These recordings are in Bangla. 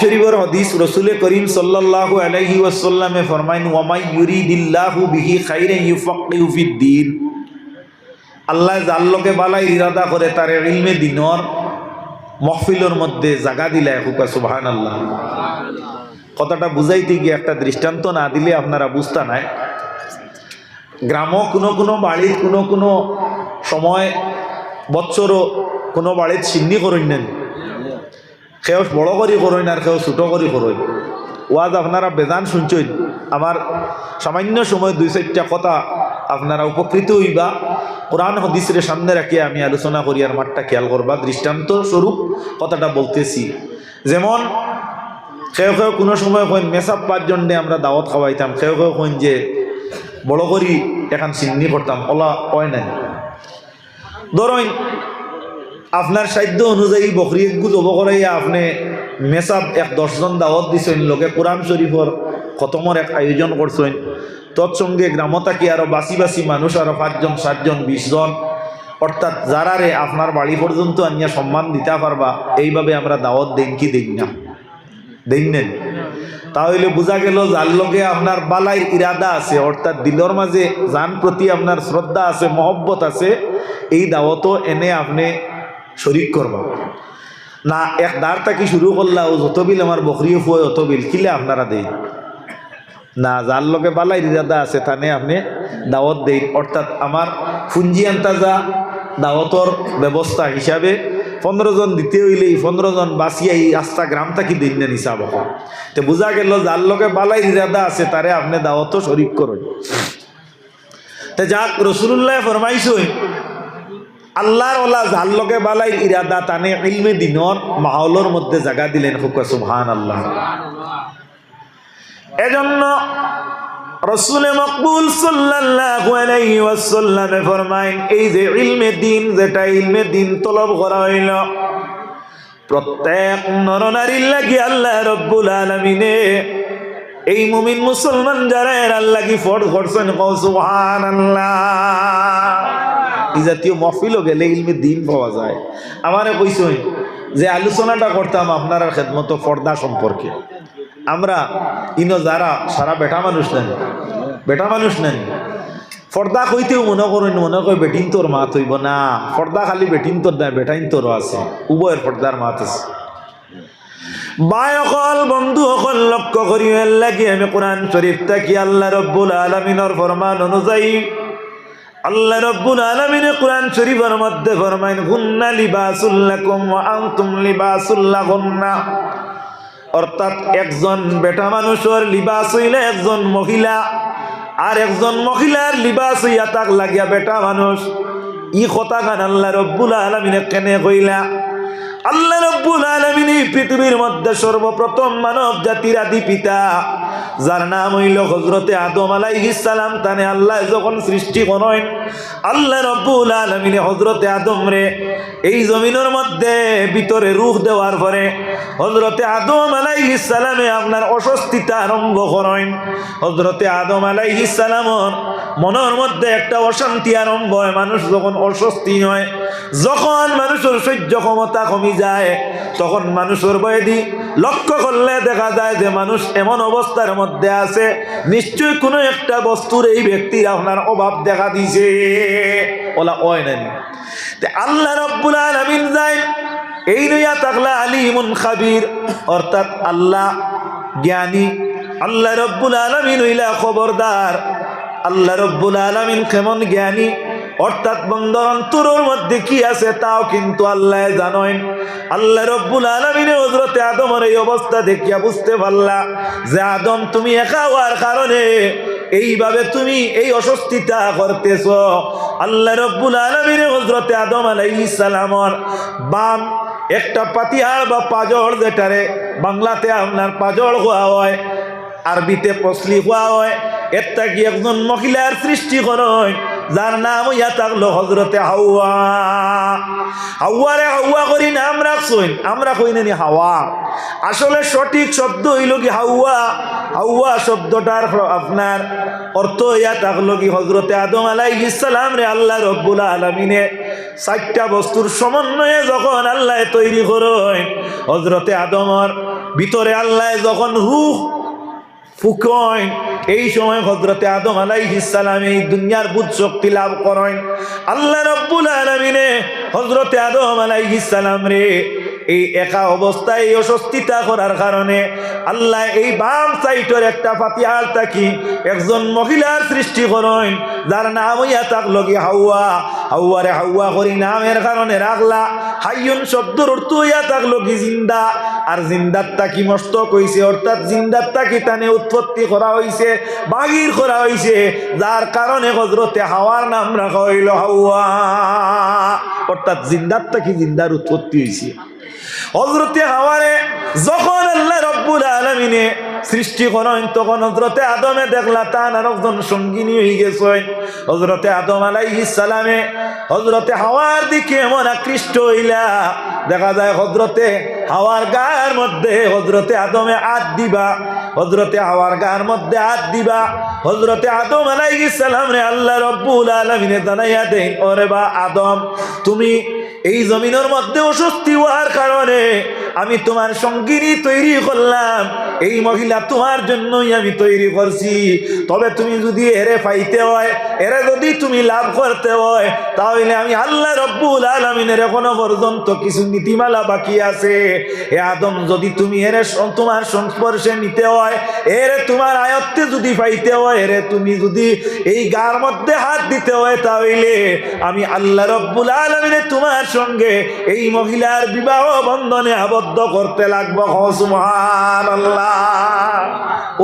শরীফের হদিস রসুলে করিম সাল্লাল্লাহু আলাইহি ওয়াসাল্লামে ফরমাইন, ওয়ামাই ইউরিদিল্লাহু বিহি খাইরান ইউফাক্কিহু ফিদ্দিন আল্লাহ যার লোকে বালাই ইরাদা করে তার ইলমে দিনর মহফিলের মধ্যে জাগা দিলে হুকা সুবহানাল্লাহ। কথাটা বুঝাইতে গিয়ে একটা দৃষ্টান্ত না দিলে আপনারা বুঝতা নাই। গ্রামও কোনো কোনো বাড়ির কোনো কোনো সময় বৎসরও কোনো বাড়ির চিন্নি করেন নেন কেউ বড় করি করইন আর কেউ ছোটো করি করইন ওয়াজ আপনারা বেজান শুনছেন। আমার সামান্য সময় দুই চারটা কথা আপনারা উপকৃত হইবা। কোরআন হদিসের সামনে রাখি আমি আলোচনা করি আর মাঠটা খেয়াল করবা। দৃষ্টান্ত স্বরূপ কথাটা বলতেছি। যেমন কেউ কেউ কোনো সময় কইন মেসাপ পাঁচজন আমরা দাওয়াত খাওয়াইতাম। কেউ কেউ কইন যে বড় করি, এখন চিন্নি করতাম। ওলা হয় নাই। ধরুন আপনার সাধ্য অনুযায়ী বকরি একগুলো জব করাইয়া আপনি মেসাব এক দশজন দাওয়াত দিছেন, লোকে কোরআন শরীফর খতমর এক আয়োজন করছেন। তৎসঙ্গে গ্রামতাকি আরও বাসি বাসি মানুষ, আরও পাঁচজন, সাতজন, বিশজন। অর্থাৎ যারারে আপনার বাড়ি পর্যন্ত আনিয়া সম্মান দিতে পারবা, এইভাবে আমরা দাওয়াত দেন কি দেন না? দেন নেন। তাহলে বোঝা গেল যার লগে আপনার বালাই ইরাদা আছে, অর্থাৎ দিলর মাঝে যান প্রতি আপনার শ্রদ্ধা আছে, মহব্বত আছে, এই দাওয়াতও এনে আপনি শরিক করবা। না, এক দাঁড় তাকি শুরু করলা, ও যত বিল আমার বকরিও ফুয়ে অত বিল কিলে আপনারা দেই? না, যার লগে বালাই ইরাদা আছে, তানে আপনি দাওয়াত দেই। অর্থাৎ আমার ফুঞ্জি আন্তাজা দাওয়াতর ব্যবস্থা হিসাবে পনেরো জন দিতে হইলে এই পনেরো জন বাঁচিয়ে এই আস্থা গ্রাম থাকি দিন না এখন তো বোঝা গেল, যার লগে বালাই ইরাদা আছে, তারে আপনি দাওয়াতও শরিক করুন। তে যাক রসুল্লাহ ফরমাইছই আল্লাহর ওলা লগে বালাই ইরাদা তানে ইলমে দিনর মাহলর মধ্যে জাগা দিলেন হুকা সুবহান আল্লাহ এজন্য রসুলে মকবুল সাল্লাল্লাহু আলাইহি ওয়াসাল্লামে ফরমাইন, এই যে ইলমে দিন, যেটা ইলমে দিন তলব করা হইল, প্রত্যেক নরনারীর লাগি আল্লাহ রব্বুল আলামিনে, এই মুমিন মুসলমান যারা এর আল্লাহ কি ফর করছেন কও সুবহানাল্লাহ। জাতীয় মহফিলও গেলে ইলমে দিন পাওয়া যায়। আমারে কইসই যে আলোচনাটা করতাম আপনার খেদমতো পর্দা সম্পর্কে। আমরা ইনো যারা, সারা বেটা মানুষ নেন, বেটা মানুষ নেন ফর্দা কইতেও মনে করেন, মনে কয় বেটিন তোর মাত হইব না। ফর্দা খালি বেটিন তোর নাই বেটাইন তোরও আছে। উভয়ের ফর্দার মাত আছে। বাই অকল, বন্ধু অকল, লক্ষ্য করি লাগি আমি কোরআন শরীফ থাকি আল্লাহ রব্বুল আলমিনর ফরমান অনুযায়ী আল্লাহ রব্বুল আলমিনে কোরআন শরীফের মধ্যে ফরমাইন গুন্না লিবাসুল্লাকুম ওয়া আনতুম লিবাসুল্লাহুন্না অর্থাৎ একজন বেটা মানুষের লিবাস হইলে একজন মহিলা, আর একজন মহিলার লিবাস হইয়া তাক লাগিয়া বেটা মানুষ। ই কথা গান আল্লাহ রব্বুল আলমিনে কেনে কইলা? আল্লাহ রব্বুল আলমিন পৃথিবীর মধ্যে সর্বপ্রথম মানব জাতির আদি পিতা, যার নাম হইল হজরতে আদম সালাম। তানে আল্লাহ যখন সৃষ্টি করেন আল্লাহ রব্বুল আলমিনে হজরতে আদম রে, এই জমিনের মধ্যে ভিতরে রুখ দেওয়ার পরে হজরতে আদম সালামে আপনার অস্বস্তিতা আরম্ভ করেন। হজরতে আদম সালামর মনের মধ্যে একটা অশান্তি আরম্ভ হয়। মানুষ যখন অস্বস্তি হয় যখন মানুষের সহ্য ক্ষমতা কমি যায়, তখন মানুষের বয়দি লক্ষ্য করলে দেখা যায় যে মানুষ এমন অবস্থার মধ্যে আছে নিশ্চয়ই কোনো একটা বস্তুর এই ব্যক্তির আপনার অভাব দেখা দিছে ওলা ওয় নানি। আল্লাহ রব্বুল আলামিন যায় এই নইয়া তাকলা আলিমুন খাবির, অর্থাৎ আল্লাহ জ্ঞানী, আল্লাহ রব্বুল আলামিন হইলা খবরদার। আল্লাহ রব্বুল আলামিন কেমন জ্ঞানী অর্থাৎ বন্দর অন্তরের মধ্যে কি আছে তাও কিন্তু আল্লাহ জানেন। আল্লাহ রব্বুল আলমিনে হজরতে আদমের এই অবস্থা দেখিয়া বুঝতে পারলা যে আদম তুমি একা হওয়ার কারণে এইভাবে তুমি এই অস্বস্তিতা করতেছ। আল্লাহ রব্বুল আলমিনে হজরতে আদম আলাইহিস সালামর বাম একটা পাতিহার বা পাজর যেটারে বাংলাতে আপনার পাজর হওয়া হয় আরবিতে পসলি হওয়া হয় এটা কি একজন মহিলার সৃষ্টি করেন যার নাম ইয়া থাকল হজরতে হাওয়া। হাওয়ারে হাওয়া করি নাম রাখছইন আমরা কই নানি হাওয়া। আসলে সঠিক শব্দ হইল কি হাওয়া? হাওয়া শব্দটার আপনার অর্থ ইয়া থাকল কি হজরতে আদম আলাইহিস সালাম রে আল্লাহ রব্বুল আলমিনে। চারটা বস্তুর সমন্বয়ে যখন আল্লাহ তৈরি করেন হজরতে আদমর ভিতরে আল্লাহ যখন রুহ ফুকন। এই সময় হজরতে আদম আলাইহিসালাম এই দুনিয়ার বুধ শক্তি লাভ করেন। আল্লাহ রব্বুল আলমিনে হজরতে আদম আলাইহিসালাম রে, এই একা অবস্থায় এই অস্বস্তিতা করার কারণে আল্লাহ এই বাম সাইটের একটা ফাতিহার থাকি একজন মহিলার সৃষ্টি করেন, যার নাম হইয়া তাক লগি হাউয়া হাউয়ারে হাউয়া করি, নামের কারণে রাখলা। হাইয়ন শব্দর অর্থ হইয়া তাক লগি জিন্দা? আর জিন্দার তাকি মস্ত কইছে অর্থাৎ জিন্দার তাকি তানে উৎপত্তি করা হইছে? বাগির করা হইছে? যার কারণে হজরতে হাওয়ার নাম রাখা হইল হাওয়া। অর্থাৎ জিন্দার তাকি জিন্দার উৎপত্তি হইছে? হজরতে হাওয়ারে, যখন আল্লাহ রব্বুল আলমিনে সৃষ্টি করেন তখন হজরতে আদমে দেখলা তান আর একজন সঙ্গিনী হয়ে গেছেন। হজরতে আদম আলাইহিস সালামে হজরতে হাওয়ার দিকে এমন আকৃষ্ট হইলা। দেখা যায় হজরতে হাওয়ার গায়ের মধ্যে হজরতে আদমে হাত দিবা। হজরতে হাওয়ার গায়ের মধ্যে হাত দিবা। হজরতে আদম আলাইহিস সালাম রে আল্লাহ রব্বুল আলমিনে জানাইয়া দেন, ওরে বা আদম, তুমি এই জমিনের মধ্যে অস্বস্তি হওয়ার কারণে আমি তোমার সঙ্গিনী তৈরি করলাম। এই মহিলা তোমার জন্যই আমি তৈরি করছি। তবে তুমি যদি এরে পাইতে হয়, এরে যদি তুমি লাভ করতে হয়, তাহলে আমি আল্লাহ রব্বুল আলমিনের এখনও পর্যন্ত কিছু নীতিমালা বাকি আছে। এ আদম, যদি তুমি এরে তোমার সংস্পর্শে নিতে হয়, এরে তোমার আয়ত্তে যদি পাইতে হয়, এরে তুমি যদি এই গার মধ্যে হাত দিতে হয়, তাহলে আমি আল্লাহ রব্বুল আলমিনে তোমার সঙ্গে এই মহিলার বিবাহ বন্ধনে আবদ্ধ করতে লাগবো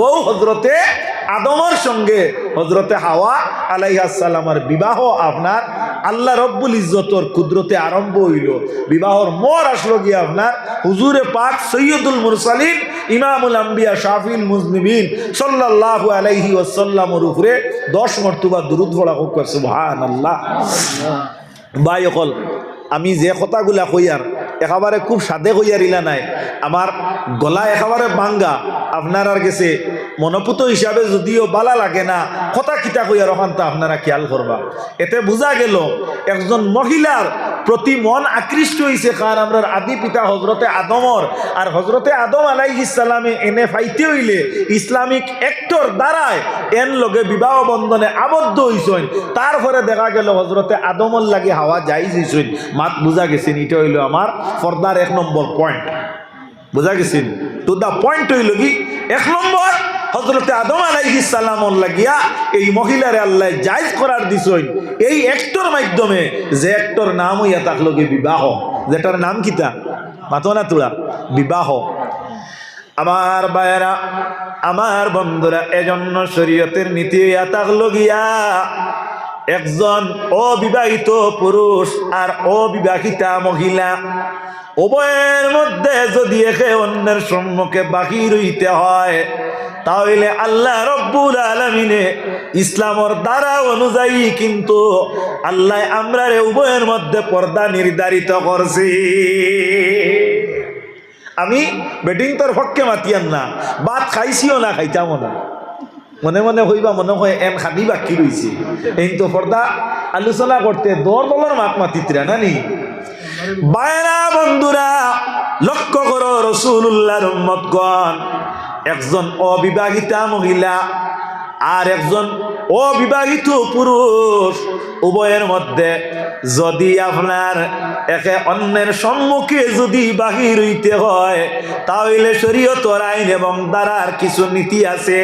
ও হজরতে আদমর সঙ্গে হজরতে হাওয়া আলাইহাসাল্লামার বিবাহ আপনার, আল্লাহ রব্বুল ইজ্জতর কুদরতে আরম্ভ হইল। বিবাহর মর আসলো গিয়ে আপনার, হুজুরে পাক সৈয়দুল মুরসালিন, ইমামুল আম্বিয়া শাফিল মুজনিবিন সাল্লাল্লাহু আলাইহি ওয়াসাল্লামর উপরে দশ মর্তুবা দুরুদ পড়া হোক, সুবহানাল্লাহ। ভাই অকল, আমি যে কথাগুলা কইয়ার একেবারে খুব সাদে হইয়া রিলা নাই। আমার গলা একেবারে ভাঙ্গা। আপনার আর গেছে। মনপুত হিসাবে যদিও বালা লাগে না, কথা কিতা হইয়া রহান তা আপনারা খেয়াল করবা। এতে বোঝা গেল, একজন মহিলার প্রতি মন আকৃষ্ট হয়েছে কার আমরা আদি পিতা হজরতে আদমর আর হজরতে আদম আলাই ইসলামে এনে ফাইতে হইলে ইসলামিক একটর দ্বারায় এন লগে বিবাহ বন্ধনে আবদ্ধ হইছেন। তারপরে দেখা গেল হজরতে আদমর লাগে হাওয়া যাই হইছেন মাত বুঝা গেছেন এটা হইল আমার ফর্দার এক নম্বর পয়েন্ট বুঝা গেছেন? তো দা পয়েন্ট হইল কি? এক নম্বর হজরতে আদম আলাইহিস সালামর লাগিয়া এই মহিলারে আল্লাহ জায়জ করার দিছইন এই একটর মাধ্যমে যে একটর নাম হইয়া থাকল কি বিবাহ। যেটার নাম কিতা? মাতো না তোরা? বিবাহ। আমার বায়েরা আমার বন্ধুরা, এজন্য শরীয়তের নীতি হইয়া থাকল গিয়া একজন অবিবাহিত পুরুষ আর অবিবাহিতা মহিলা উভয়ের মধ্যে যদি একে অন্যের সম্মুখে বাকি রইতে হয় তাহলে আল্লাহ রব্বুল আলমিনে ইসলামর দ্বারা অনুযায়ী কিন্তু আল্লাহ আমরা উভয়ের মধ্যে পর্দা নির্ধারিত করছি। আমি বেটিং তোর পক্ষে মাতিয়ান না, ভাত খাইছিও না খাইতামও না। মনে মনে হইবা, মনে হয় এন খাদি বাকি রয়েছে এই তো পর্দা আলোচনা করতে দর দলের মাত মাতিত্রা নানি বায়না বন্ধুরা, লক্ষ্য করো রসুল্লাহর উম্মতগণ একজন অবিবাহিতা মহিলা আর একজন অবিবাহিত পুরুষ উভয়ের মধ্যে যদি আপনার একে অন্যের সম্মুখে যদি বাহির হইতে হয়, তাহলে শরীয়তর আইন এবং দ্বারার কিছু নীতি আছে।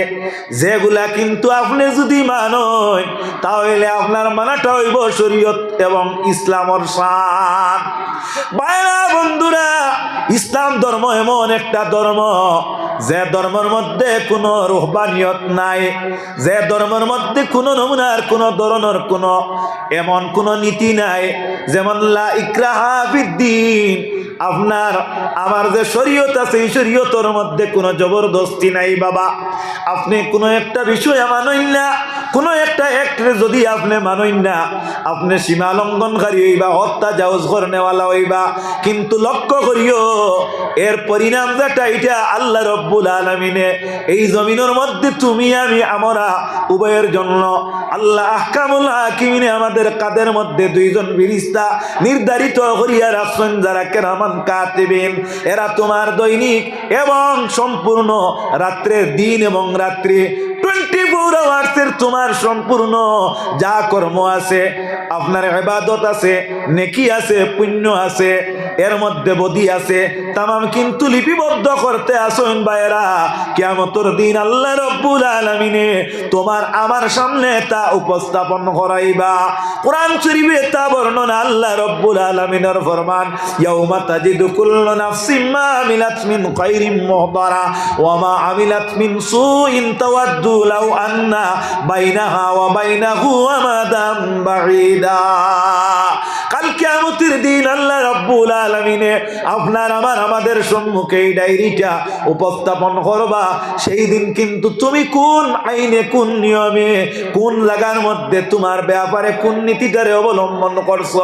যেগুলা কিন্তু আপনি যদি মানন, তাহলে আপনার মানাটা হইব শরীয়ত এবং ইসলামর সান বাইরা বন্ধুরা, ইসলাম ধর্ম এমন একটা ধর্ম, যে ধর্মের মধ্যে কোনো রোহবানিয়ত নাই, যে ধর্মের মধ্যে কোনো নমুনার কোনো ধরনের কোনো এমন কোনো নীতি নাই যেমন লা ইকরাহা ফিদ্দিন আপনার, আমার যে শরীয়ত আছে, এই শরীয়তর মধ্যে কোনো জবরদস্তি নাই বাবা। আপনি কোনো একটা বিষয় মানইন না, কোনো একটা অ্যাক্টরে যদি আপনি মানইন না, আপনি সীমা লঙ্ঘনকারী হইবা, হত্যা জাউজ নেওয়ালা হইবা। কিন্তু লক্ষ্য করিও, এর পরিণাম যেটা, এটা আল্লাহ রব্বুল আলমিনে, এই জমিনের মধ্যে তুমি, আমি, আমরা উভয়ের জন্য আল্লাহ আহকামুল হাকিমিনে আমাদের কাদের মধ্যে দুইজন বিরিস্তা নির্ধারিত করিয়া রাখছেন, যারা কেরামান এরা তোমার দৈনিক এবং সম্পূর্ণ রাত্রের দিন এবং রাত্রি টোয়েন্টি ফোর আওয়ার্সের তোমার সম্পূর্ণ যা কর্ম আছে, আপনার এবাদত আছে, নেকি আছে, পুণ্য আছে এর মধ্যে বদি আছে। তামাম কিন্তু লিপিবদ্ধ করতে আসুন বাইরা কিয়ামতের দিন আল্লাহ রব্বুল আলামিনে তোমার আমার সামনে তা উপস্থাপন করাইবা। কোরআন শরীফে তা বর্ণনা আল্লাহ রব্বুল আলামিনের ফরমান, ইয়াউমা তাজিদু কুল্লু নাফসিন মা আমিলাত মিন খাইরিন মুহদারা ওয়া মা আমিলাত সুইন তাওয়াদ্দু লাউ আন্না বাইনাহা বাইনাহু আমাদাম বাঈদা। কাল কিয়ামতের দিন আল্লাহ রব্বুল আলামিনে আপনার, আমার, আমাদের সম্মুখে এই ডায়েরিটা উপস্থাপন করবা। সেই দিন কিন্তু তুমি কোন আইনে, কোন নিয়মে, কোন জায়গার মধ্যে তোমার ব্যাপারে কোন নীতিটারে অবলম্বন করছ,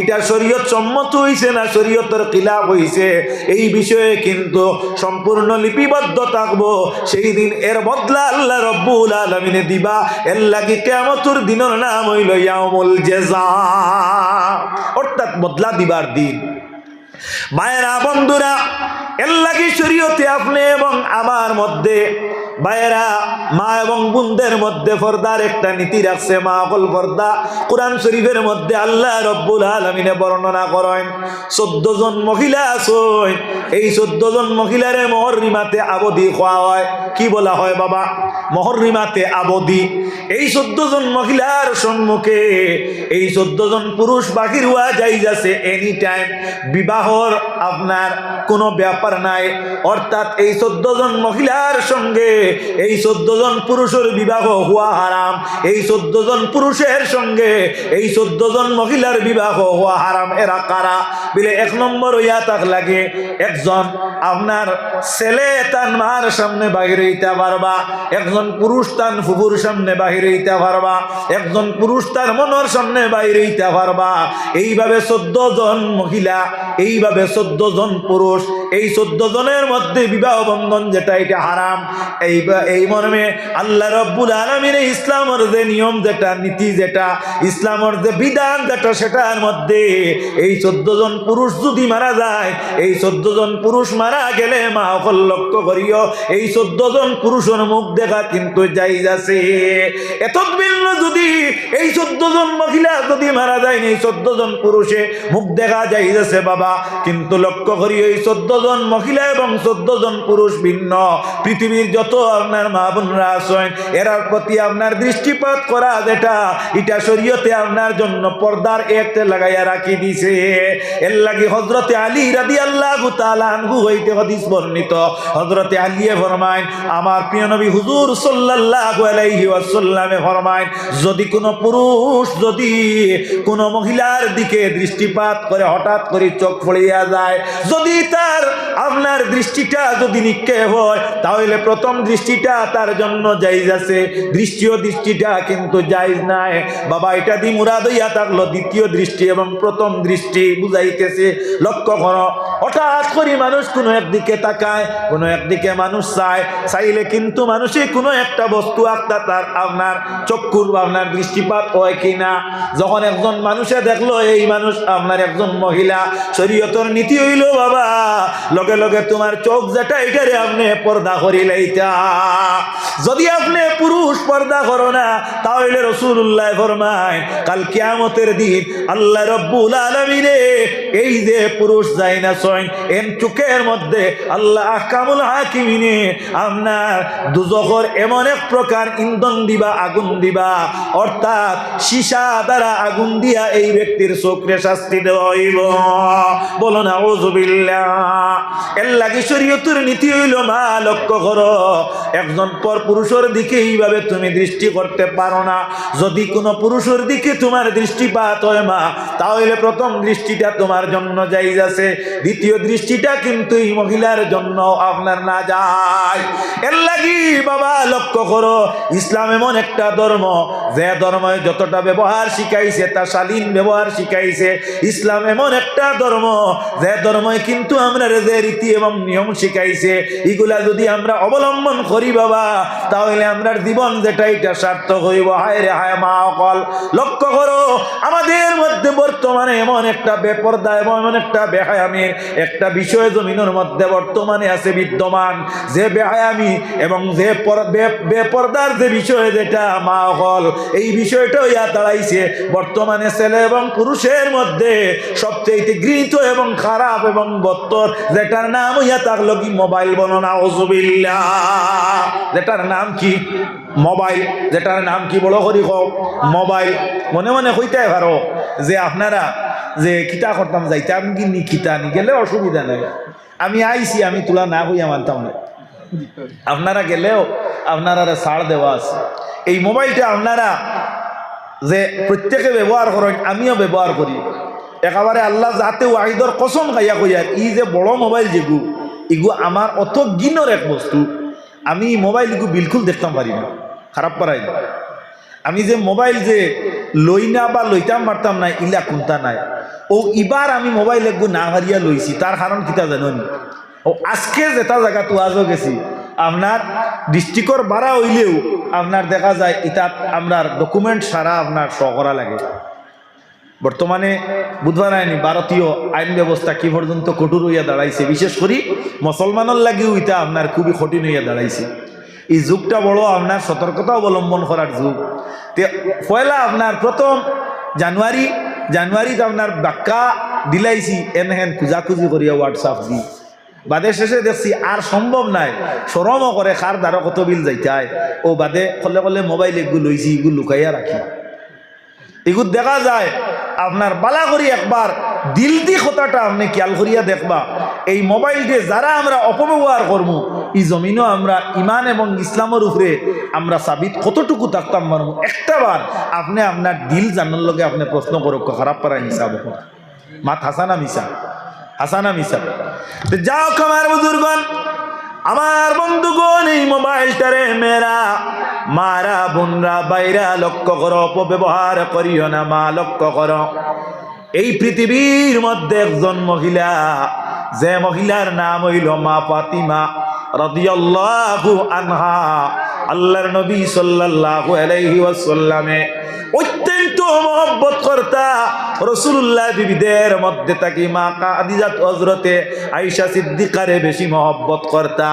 এটা শরীয়ত সম্মত হইছে না শরীয়তের খিলাফ হইছে, এই বিষয়ে কিন্তু সম্পূর্ণ লিপিবদ্ধ থাকব। সেই দিন এর বদলা আল্লাহ রব্বুল আলামিনে দিবা। এর লাগি কিয়ামতের দিনের নাম হইল ইয়াউমুল জাযা অর্থাৎ বদলা দিবার দিন। মায়েরা, বন্ধুরা এল্লা কি শরীয়তে আপনি এবং আমার মধ্যে ভাইয়েরা মা এবং বোনদের মধ্যে পর্দার একটা নীতি রাখছে মা অকল পর্দা কোরআন শরীফের মধ্যে আল্লাহ রব্বুল আলমিনে বর্ণনা করেন, চোদ্দ জন মহিলা আছেন এই চোদ্দ জন মহিলারে মহরিমাতে আবদি খোয়া হয়। কি বলা হয় বাবা? মহরিমাতে আবদি। এই চোদ্দ জন মহিলার সম্মুখে এই চোদ্দ জন পুরুষ হওয়া যাই যাচ্ছে এনি টাইম বিবাহর আপনার কোনো ব্যাপার নাই। অর্থাৎ এই চোদ্দ জন মহিলার সঙ্গে এই চোদ্দ জন পুরুষের বিবাহ হওয়া হারাম এই চোদ্দ জন পুরুষের সঙ্গে এই চোদ্দ জন মহিলার বিবাহ হওয়া হারাম এরা কারা? বিলে এক নম্বর হইয়া তাক লাগে। একজন আপনার ছেলে তার মার সামনে বাহিরে হইতে পারবা, একজন পুরুষ তার ফুফুর সামনে বাহিরে হইতে পারবা, একজন পুরুষ তার মনের সামনে বাইরে হইতে পারবা। এইভাবে চোদ্দ জন মহিলা, এইভাবে চোদ্দ জন পুরুষ, এই চোদ্দ জনের মধ্যে বিবাহ বন্ধন যেটা, এটা হারাম। এই এই মর্মে আল্লাহ রব্বুল আলমিন ইসলামের যে নিয়ম যেটা, নীতি যেটা, ইসলামের যে বিধান যেটা, সেটার মধ্যে এই চোদ্দ জন পুরুষ যদি মারা যায়, এই চোদ্দ জন পুরুষ মারা গেলে মা অকল লক্ষ্য করিও। এই চোদ্দ জন পুরুষের মুখ দেখা কিন্তু যাই যাচ্ছে এত ভিন্ন যদি এই চোদ্দ জন মহিলা যদি মারা যায়, এই চোদ্দ জন পুরুষে মুখ দেখা যাই যাচ্ছে বাবা। কিন্তু লক্ষ্য করি এই চোদ্দ জন মহিলা এবং চোদ্দ জন পুরুষ ভিন্ন। পৃথিবীর যত আপনার মা বোনরা আছেন, এরার প্রতি আপনার দৃষ্টিপাত করা যেটা, এটা শরীয়তে আপনার জন্য পর্দার একটা লাগাইয়া রাখি দিছে। এর লাগি হজরতে আলী রাদি আল্লাহ আনহু হইতে হদিস বর্ণিত। হজরতে আলিয়ে ফরমাইন, আমার প্রিয় নবী হুজুর সাল্লাল্লাহু আলাইহি ওয়াসাল্লামে ফরমাইন, যদি কোনো পুরুষ যদি কোনো মহিলার দিকে দৃষ্টিপাত করে, হঠাৎ করে চোখ পড়িয়া যায়, যদি তার আপনার দৃষ্টিটা যদি নিক্ষেপ হয়, তাহলে প্রথম দৃষ্টিটা তার জন্য জাইজ আছে। দৃষ্টিও দৃষ্টিটা কিন্তু জাইজ নাই। বাবা, এটা দি মুরাদ হইয়া থাকল দ্বিতীয় দৃষ্টি এবং প্রথম দৃষ্টি বুঝাইতেছে। লক্ষ্য করো, হঠাৎ করে মানুষ কোনো একদিকে তাকায়, কোনো একদিকে মানুষ চায়, চাইলে কিন্তু মানুষই কোনো একটা বস্তু আঁকতা তার আপনার চক্ষুর আপনার দৃষ্টিপাত হয় কিনা। যখন একজন মানুষে দেখল, এই মানুষ আপনার একজন মহিলা, শরীয়তর নীতি হইল, বাবা, লগে লগে তোমার চোখ যেটা এটারে আপনি পর্দা করিলাইতা যদি আপনি পুরুষ পর্দা করো না, তাহলে রসুল্লাহ ফরমায় কাল কিয়ামতের দিন আল্লাহ রব্বুল আলমিনে এই যে পুরুষ যাই না সইন এন চোখের মধ্যে আল্লাহ আহকামুল হাকিমিনে আপনার দুজখর এমন এক প্রকার ইন্ধন দিবা, আগুন দিবা, অর্থাৎ সীসা দ্বারা আগুন দিয়া এই ব্যক্তির চোখরে শাস্তি হইব। বলো না ওজুবিল্লা এর লাগি নীতি হইল, মা, লক্ষ্য করো, একজন পর পুরুষের দিকে এইভাবে তুমি দৃষ্টি করতে পারো না। যদি কোনো পুরুষের দিকে তোমার দৃষ্টিপাত হয় মা, তাহলে প্রথম দৃষ্টিটা তোমার জন্য যাই আছে। দ্বিতীয় দৃষ্টিটা কিন্তু এই মহিলার জন্য আপনার না যায়। এর লাগি বাবা, লক্ষ্য করো, ইসলাম এমন একটা ধর্ম, যে ধর্মে যতটা ব্যবহার শিখাইছে, তা শালীন ব্যবহার শিখাইছে। ইসলাম এমন একটা ধর্ম, যে ধর্মে কিন্তু আমরা যে রীতি এবং নিয়ম শিখাইছে, এগুলা যদি আমরা অবলম্বন করি বাবা, তাহলে আমরা জীবন যেটা, এটা সার্থক হইব। হায় রে, হায় মা অকল। লক্ষ্য করো, আমাদের মধ্যে বর্তমানে এমন একটা বেপর্দা এবং এমন একটা বেহায়ামির একটা বিষয় জমিনের মধ্যে বর্তমানে আছে বিদ্যমান যে বেহায়ামি এবং যে বেপর্দার যে বিষয় যেটা মা হল এই বিষয়টা ইয়া দাঁড়াইছে। বর্তমানে ছেলে এবং পুরুষের মধ্যে সবচেয়ে গৃহীত এবং খারাপ এবং বত্তর, যেটার নাম ইয়া থাকল কি মোবাইল বলনা ওজুবিল্লা যেটার নাম কি? মোবাইল। যেটার নাম কি বড় করি হোক মোবাইল। মনে মনে হইতে পারো যে আপনারা যে কিতা করতাম যাইতাম কি নি কিতা নি? গেলে অসুবিধা নাই। আমি আইছি, আমি তোলা না হইয়া মানতাম না। আপনারা গেলেও আপনারা ছাড় দেওয়া আছে। এই মোবাইলটা আপনারা যে প্রত্যেকে ব্যবহার করেন, আমিও ব্যবহার করি। একেবারে আল্লাহ যাতে ওয়াহিদর কসম খাইয়া কইয়ার ই যে বড় মোবাইল যেগু, ইগু আমার অত গিনর এক বস্তু। আমি মোবাইল ইগু বিলকুল দেখতাম পারি না, খারাপ পারাই আমি যে মোবাইল যে লই না বা লইতাম পারতাম না, ইলা কোনটা নাই। ও ইবার আমি মোবাইল একগু না হারিয়া লইছি তার কারণ কিতা জানো নি ও আজকে যেটা জায়গা তো আজও গেছি আপনার ডিস্ট্রিক্টর বাড়া হইলেও আপনার দেখা যায়, ইতাত আপনার ডকুমেন্ট সারা আপনার শ করা লাগে। বর্তমানে বুধবার আইনি ভারতীয় আইন ব্যবস্থা কি পর্যন্ত কঠোর হইয়া দাঁড়াইছে, বিশেষ করে মুসলমানের লাগেও ইটা আপনার খুবই কঠিন হইয়া দাঁড়াইছে। এই যুগটা বড় আপনার সতর্কতা অবলম্বন করার যুগ। তে, পয়লা আপনার প্রথম জানুয়ারি জানুয়ারিতে আপনার বাক্কা দিলাইছি, এনেহেন খুঁজাখুঁজি করিয়া হোয়াটসঅ্যাপ দি। বাদে শেষে দেখছি আর সম্ভব নাই। সরমও করে খার দ্বারা কত বিল যাইতায় ও বাদে, কলে কলে মোবাইল এগুলো লইছি এগুলো লুকাইয়া রাখি এগুলো দেখা যায় আপনার বালা করি একবার দিল দি কথাটা আপনি খেয়াল করিয়া দেখবা। এই মোবাইল দিয়ে যারা আমরা অপব্যবহার করব এই জমিনও আমরা ইমান এবং ইসলামের উপরে আমরা সাবিত কতটুকু থাকতাম পারব একটা বার আপনি আপনার দিল জানার লগে আপনি প্রশ্ন করুক, খারাপ পারায় হিসাব মাত হাসানা মিশা হাসানা মিশা তো যাও আমার বুজুর্গন আমার বন্ধুগণ, এই মোবাইলটারে মেরা মারা, বোনরা, বাইরা, লক্ষ্য করো, অপব্যবহার করিও না মা, লক্ষ্য করো। এই পৃথিবীর মধ্যে একজন মহিলা, যে মহিলার নাম হইল মা ফাতিমা। রাদিয়াল্লাহু আনহা, আল্লাহর নবী সাল্লাল্লাহু আলাইহি ওয়াসাল্লামে অত্যন্ত মহব্বত করতা রসুল্লাহ বিবিদের মধ্যে থাকি মা কাদিজাত হজরতে আইসা সিদ্দিকারে বেশি মহব্বত করতা।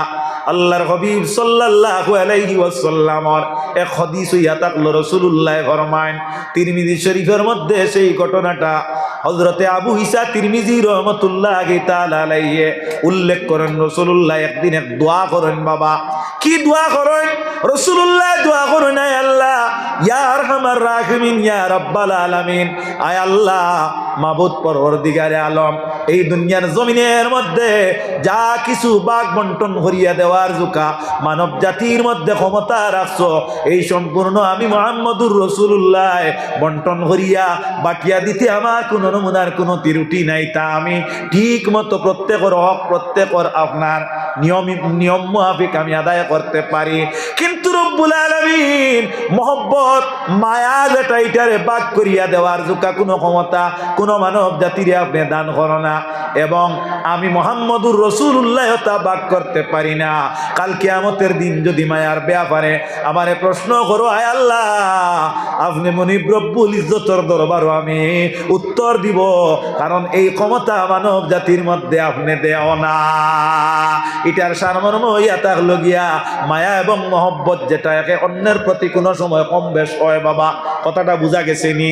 আল্লাহর হবিব সাল্লাল্লাহু আলাইহি ওয়াসাল্লামর এক হাদিস হইয়া থাকল, রাসূলুল্লাহ ফরমায় তিরমিজি শরীফের মধ্যে সেই ঘটনাটা হযরতে আবু ঈসা তিরমিজি রহমাতুল্লাহি তাআলা আলাইহি উল্লেখ করেন, রাসূলুল্লাহ একদিন এক দোয়া করেন, বাবা, কি দোয়া করেন? রাসূলুল্লাহ দোয়া করেন, আয় আল্লাহ, ইয়া আরহামার রাহিমিন, ইয়া রাব্বাল আলামিন, আয় আল্লাহ মাবুদ পরওয়ারদিগারে আলম, এই দুনিয়ার জমিনের মধ্যে যা কিছু বাঘ বন্টন করিয়া দেওয়ার জুকা, মানব জাতির মধ্যে ক্ষমতা রাখছো, এই সম্পূর্ণ আমি মোহাম্মদুর রসুল্লাহ বন্টন করিয়া বাটিয়া দিতে আমার কোনো নমুনার কোনো ত্রুটি নাই, তা আমি ঠিক মতো প্রত্যেকের হক, প্রত্যেকের আপনার নিয়ম নিয়ম মাফিক আমি আদায় করতে পারি। কিন্তু রব্বুল আলমিন মোহব্বত, মায়া যেটা, এটারে বাদ করিয়া দেওয়ার জোকা কোনো ক্ষমতা, কোনো মানব জাতিরে আপনি দান করো না। এবং আমি মোহাম্মদুর রসুল্লাহ তা বাদ করতে পারি না। কাল কেয়ামতের দিন যদি মায়ার ব্যাপারে আমারে প্রশ্ন করো, আয় আল্লাহ, আপনি মনিব রব্বুল ইজ্জতর দরবারও আমি উত্তর দিব। কারণ এই ক্ষমতা মানব জাতির মধ্যে আপনি দেও না। এটার সারমর্ম ইয়া তাক লগিয়া মায়া এবং মহব্বত যেটা একে অন্যের প্রতি কোনো সময় কম বেশ হয় বাবা। কথাটা বোঝা গেছে নি?